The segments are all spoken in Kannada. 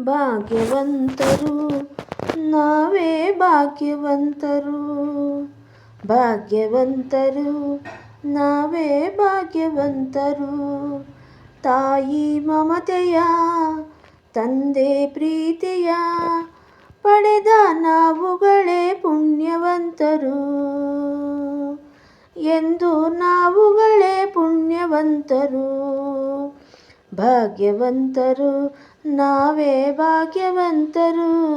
ಭಾಗ್ಯವಂತರು, ನಾವೇ ಭಾಗ್ಯವಂತರು. ಭಾಗ್ಯವಂತರು, ನಾವೇ ಭಾಗ್ಯವಂತರು. ತಾಯಿ ಮಮತೆಯ, ತಂದೆ ಪ್ರೀತಿಯ, ಪಡೆದ ನಾವುಗಳೇ ಪುಣ್ಯವಂತರು. ಎಂದು ನಾವುಗಳೇ ಪುಣ್ಯವಂತರು. ಭಾಗ್ಯವಂತರು ನಾವೇ ಭಾಗ್ಯವಂತರು.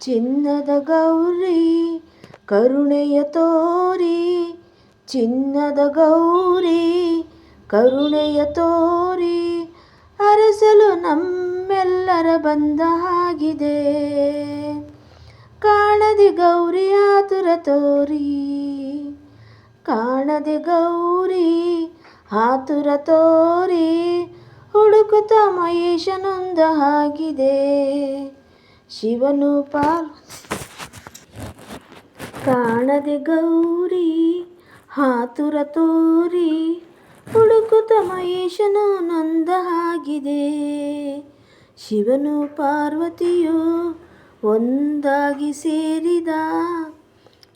ಚಿನ್ನದ ಗೌರಿ, ಕರುಣೆಯ ತೋರಿ. ಚಿನ್ನದ ಗೌರಿ, ಕರುಣೆಯ ತೋರಿ. ಅರಸಲು ನಮ್ಮೆಲ್ಲರ ಬಂದ ಹಾಗಿದೆ ಕಾಣದೆ ಗೌರಿ ಆತುರ ತೋರಿ. ಕಾಣದೆ ಗೌರಿ ಆತುರ ತೋರಿ. ಹುಡುಕುತ್ತ ಮಹೇಶನೊಂದ ಹಾಗಿದೆ ಶಿವನು ಪಾರ್, ಕಾಣದೆ ಗೌರಿ, ಹಾತುರ ತೋರಿ ಹುಡುಕುತ್ತ ಮಹೇಶನು ನೊಂದ ಹಾಗಿದೆ ಶಿವನು ಪಾರ್ವತಿಯು ಒಂದಾಗಿ ಸೇರಿದ,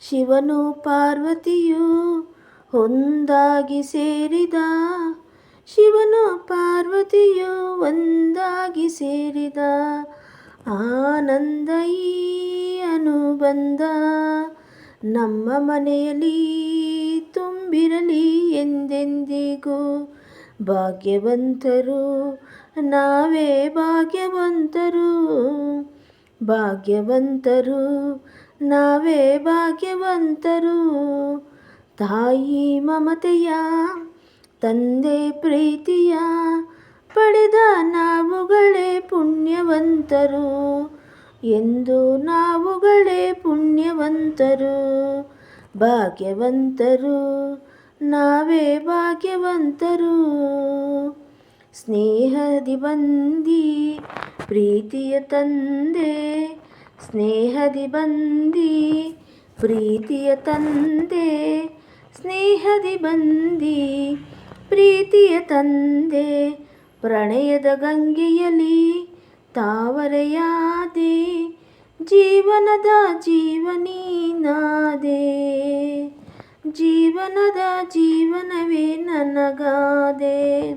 ಶಿವನು ಪಾರ್ವತಿಯು ಒಂದಾಗಿ ಸೇರಿದ ಶಿವನು ಪಾರ್ವತಿಯು ಒಂದಾಗಿ ಸೇರಿದ ಆನಂದ ಅನುಬಂಧ. ನಮ್ಮ ಮನೆಯಲ್ಲಿ ತುಂಬಿರಲಿ ಎಂದೆಂದಿಗೂ ಭಾಗ್ಯವಂತರು, ನಾವೇ ಭಾಗ್ಯವಂತರು. ಭಾಗ್ಯವಂತರು, ನಾವೇ ಭಾಗ್ಯವಂತರು. ತಾಯಿ ಮಮತೆಯ ತಂದೆ ಪ್ರೀತಿಯ ಪಡೆದ ನಾವುಗಳೇ ಪುಣ್ಯವಂತರು. ಎಂದು ನಾವುಗಳೇ ಪುಣ್ಯವಂತರು, ಭಾಗ್ಯವಂತರು, ನಾವೇ ಭಾಗ್ಯವಂತರು. ಸ್ನೇಹದಿ ಬಂದಿ ಪ್ರೀತಿಯ ತಂದೆ, ಸ್ನೇಹದಿ ಬಂದಿ ಪ್ರೀತಿಯ ತಂದೆ, ಸ್ನೇಹದಿ ಬಂದಿ ಪ್ರೀತಿಯ ತಂದೆ, ಪ್ರಣಯದ ಗಂಗೆಯಲ್ಲಿ ತಾವರೆಯಾದೆ, ಜೀವನದ ಜೀವನೀನಾದೆ. ಜೀವನದ ಜೀವನವೇ ನನಗಾದೆ,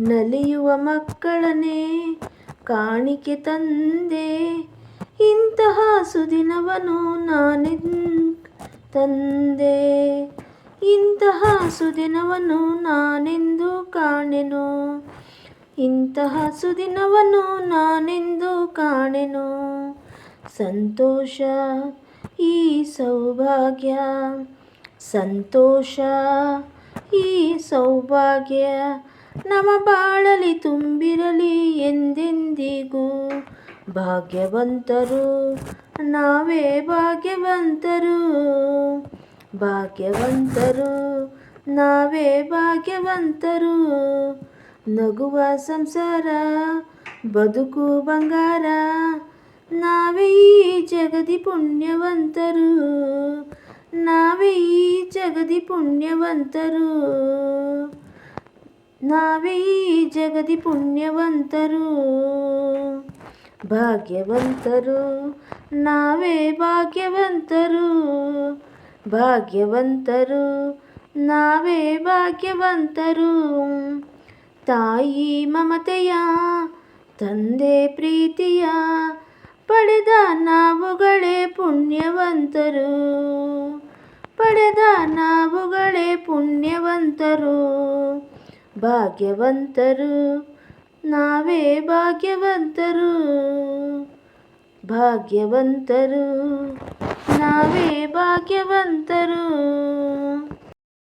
ನಲಿಯುವ ಮಕ್ಕಳನೇ ಕಾಣಿಕೆ ತಂದೆ. ಇಂತಹ ಸುದಿನವನು ನಾನೆ ತಂದೆ? ಇಂತಹ ಸುದಿನವನ್ನು ನಾನೆಂದು ಕಾಣೆನು? ಇಂತಹ ಸುದಿನವನ್ನು ನಾನೆಂದು ಕಾಣೆನು? ಸಂತೋಷ ಈ ಸೌಭಾಗ್ಯ, ಸಂತೋಷ ಈ ಸೌಭಾಗ್ಯ ನಮ್ಮ ಬಾಳಲಿ ತುಂಬಿರಲಿ ಎಂದೆಂದಿಗೂ? ಭಾಗ್ಯವಂತರು, ನಾವೇ ಭಾಗ್ಯವಂತರು. ಭಾಗ್ಯವಂತರು ನಾವೇ ಭಾಗ್ಯವಂತರು ನಗುವ ಸಂಸಾರ ಬದುಕು ಬಂಗಾರ ನಾವೇ ಈ ಜಗದಿ ಪುಣ್ಯವಂತರು ನಾವೇ ಈ ಜಗದಿ ಪುಣ್ಯವಂತರು ನಾವೇ ಈ ಜಗದಿ ಪುಣ್ಯವಂತರು ಭಾಗ್ಯವಂತರು ನಾವೇ ಭಾಗ್ಯವಂತರು ಭಾಗ್ಯವಂತರು, ನಾವೇ ಭಾಗ್ಯವಂತರು. ತಾಯಿ ಮಮತೆಯ, ತಂದೆ ಪ್ರೀತಿಯ, ಪಡೆದ ನಾವುಗಳೇ ಪುಣ್ಯವಂತರು. ಪಡೆದ ನಾವುಗಳೇ ಪುಣ್ಯವಂತರು. ಭಾಗ್ಯವಂತರು, ನಾವೇ ಭಾಗ್ಯವಂತರು. ಭಾಗ್ಯವಂತರು. ನಾವೇ ಭಾಗ್ಯವಂತರು.